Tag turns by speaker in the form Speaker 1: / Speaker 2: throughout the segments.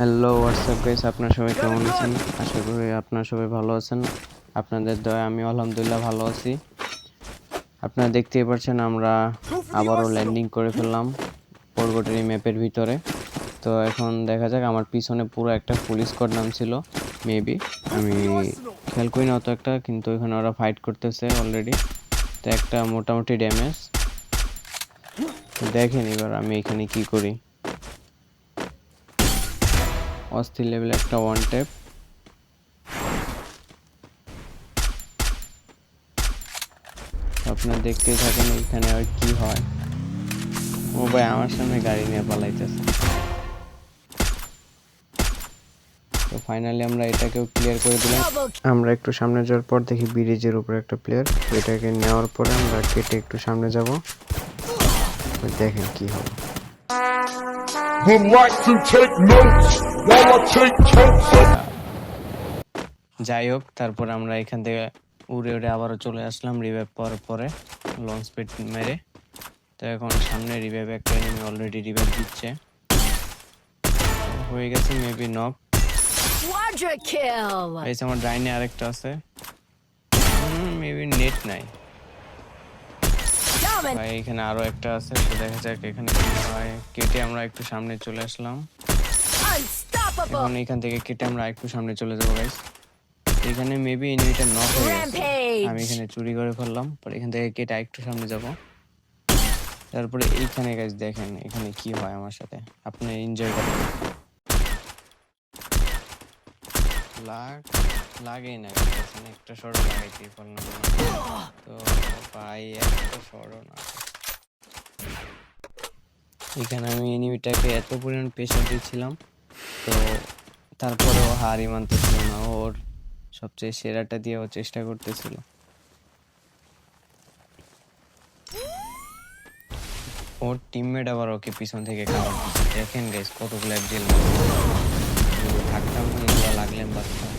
Speaker 1: Hello WhatsApp guys আপনারা সবাই কেমন আছেন? আশা করি আপনারা সবাই ভালো আছেন। আপনাদের দয়া আমি আলহামদুলিল্লাহ ভালো আছি। আপনারা দেখতেই পাচ্ছেন, আমরা আবারও ল্যান্ডিং করে ফেললাম পরগটের ম্যাপের ভিতরে। তো এখন দেখা যাক, আমার পিছনে পুরো একটা পুলিশ স্কোয়াড নাম ছিল মেবি আমি খেয়াল করি না অত একটা, কিন্তু এখানে ওরা ফাইট করতেছে অলরেডি তো একটা মোটামুটি ড্যামেজ দেখেন এবার আমি এখানে কি করি। অস্থির লেভেল একটা ওয়ান টেপ আপনারা দেখতেই থাকেন এখানে আর কি হয়। ও ভাই, আমার সামনে গাড়ি নিয়ে পালাইতেছে। তো ফাইনালি আমরা এটাকেও ক্লিয়ার করে দিলাম। আমরা একটু সামনে যাওয়ার পর দেখি ব্রিজের উপরে একটা প্লেয়ার এটাকে নেওয়ার পরে আমরা কেটে একটু সামনে যাব। দেখেন কি হবে
Speaker 2: would like to take notes while I take of
Speaker 1: যাই হোক তারপর আমরা এখান থেকে উড়ে উড়ে আবারও চলে আসলাম রিভাইভ পাওয়ার পরে লঞ্চ স্পিড মেরে তো এখন সামনে রিভাইভ একটা এনিমি অলরেডি রিভাইভ দিচ্ছে হয়ে গেছে মেবি নক
Speaker 3: Quadra kill!
Speaker 1: আমার ডাইনে আরেকটা আছে মেবি নেট নাই! ভাই এখানে আরও একটা আছে তো দেখা যাক এখানে কি হয়। কেটে আমরা একটু সামনে চলে আসলাম। এখন এখান থেকে কেটে আমরা একটু সামনে চলে যাব গাইস এখানে মেবি এনিমিটা নক হয়ে আমি এখানে চুরি করে ফেললাম পরে এখান থেকে কেটে একটু সামনে যাব। তারপরে এইখানে গাইস দেখেন এখানে কি হয় আমার সাথে। আপনি এনজয় করেন। লাগেই না একটা না তো একটা না। এখানে আমি এনিমিটাকে এত পরিমাণ প্রেশার দিচ্ছিলাম, তো তারপরেও হারই মানতেছিল না। ওর সবচেয়ে সেরাটা দিয়ে ও চেষ্টা করতেছিল। ওর টিমমেট আবার ওকে পিছন থেকে খাওয়া দেখেন গাইস কতগুলো জেল যদি থাকতাম লাগলেন বাঁচতাম।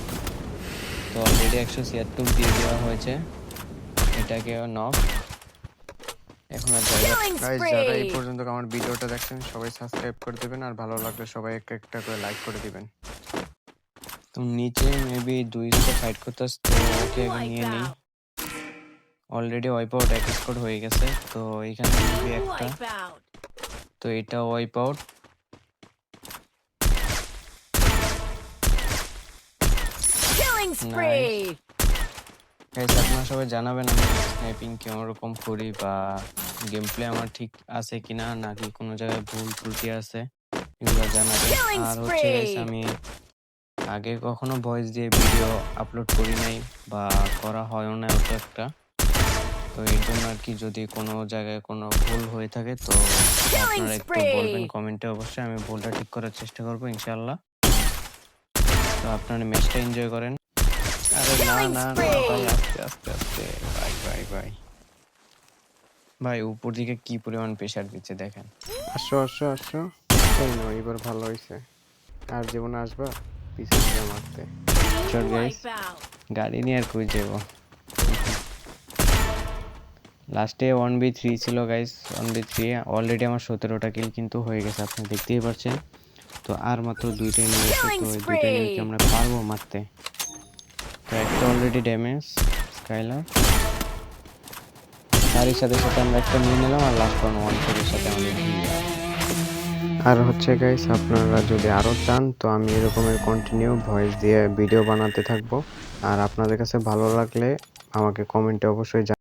Speaker 1: তো অলরেডি একশো ছিয়াত্তর দিয়ে দেওয়া হয়েছে। এটাকে নক এখন আর গাইস যারা এই পর্যন্ত আমার ভিডিওটা দেখছেন সবাই সাবস্ক্রাইব করে দিবেন আর ভালো লাগলে সবাই একটা একটা করে লাইক করে দিবেন। তো নিচে মেবি দুইশো ফাইট করতেছ তো ওকে আগে নিয়ে নিই। অলরেডি ওয়াইপ আউট এক স্কোর হয়ে গেছে তো এখানে মেবি একটা। তো এটা ওয়াইপ আউট
Speaker 3: Spree!
Speaker 1: গাইস আপনারা সবাই জানাবেন আমি স্নাইপিং কেমন রকম করি বা গেম প্লে আমার ঠিক আছে কিনা নাকি কোনো জায়গায় ভুল ত্রুটি আছে এগুলো জানাবেন। আর হচ্ছে আমি আগে কখনো ভয়েস দিয়ে ভিডিও আপলোড করি নাই বা করা হয়ও না অত একটা। তো এর জন্য আর কি যদি কোনো জায়গায় কোনো ভুল হয়ে থাকে তো আপনারা একটু বলবেন কমেন্টে অবশ্যই আমি ভুলটা ঠিক করার চেষ্টা করব ইনশাল্লাহ তো আপনারা ম্যাচটা এনজয় করেন। আরে না না না ভাই আস্তে আস্তে আস্তে ভাই ভাই ভাই। ভাই উপর দিকে কি পরিমাণ প্রেশার দিচ্ছে দেখেন। আসো আসো আসো। এই নাও এবার ভালো হয়েছে আর জীবনে আসবা পিছনে থেকে মারতে। চল গাইস গাড়ি নিয়ে আর কই যাব? লাস্টে ওয়ান বি থ্রি ছিল guys one B three already আমার সতেরোটা কিল কিন্তু হয়ে গেছে আপনি দেখতেই পাচ্ছেন তো আর মাত্র দুইটাই নিয়ে তো ওই দুইটা নিয়ে আমরা পারব মারতে। একটা অলরেডি ড্যামেজ স্কাইলার তারই সাথে সাথে আমরা একটা নিয়ে নিলাম আর লাস্ট ওয়ান ওয়ান ফোরের সাথে আমাদের আর হচ্ছে গাইস আপনারা যদি আরও চান, তো আমি এরকমের কন্টিনিউ ভয়েস দিয়ে ভিডিও বানাতে থাকব। আর আপনাদের কাছে ভালো লাগলে আমাকে কমেন্টে অবশ্যই।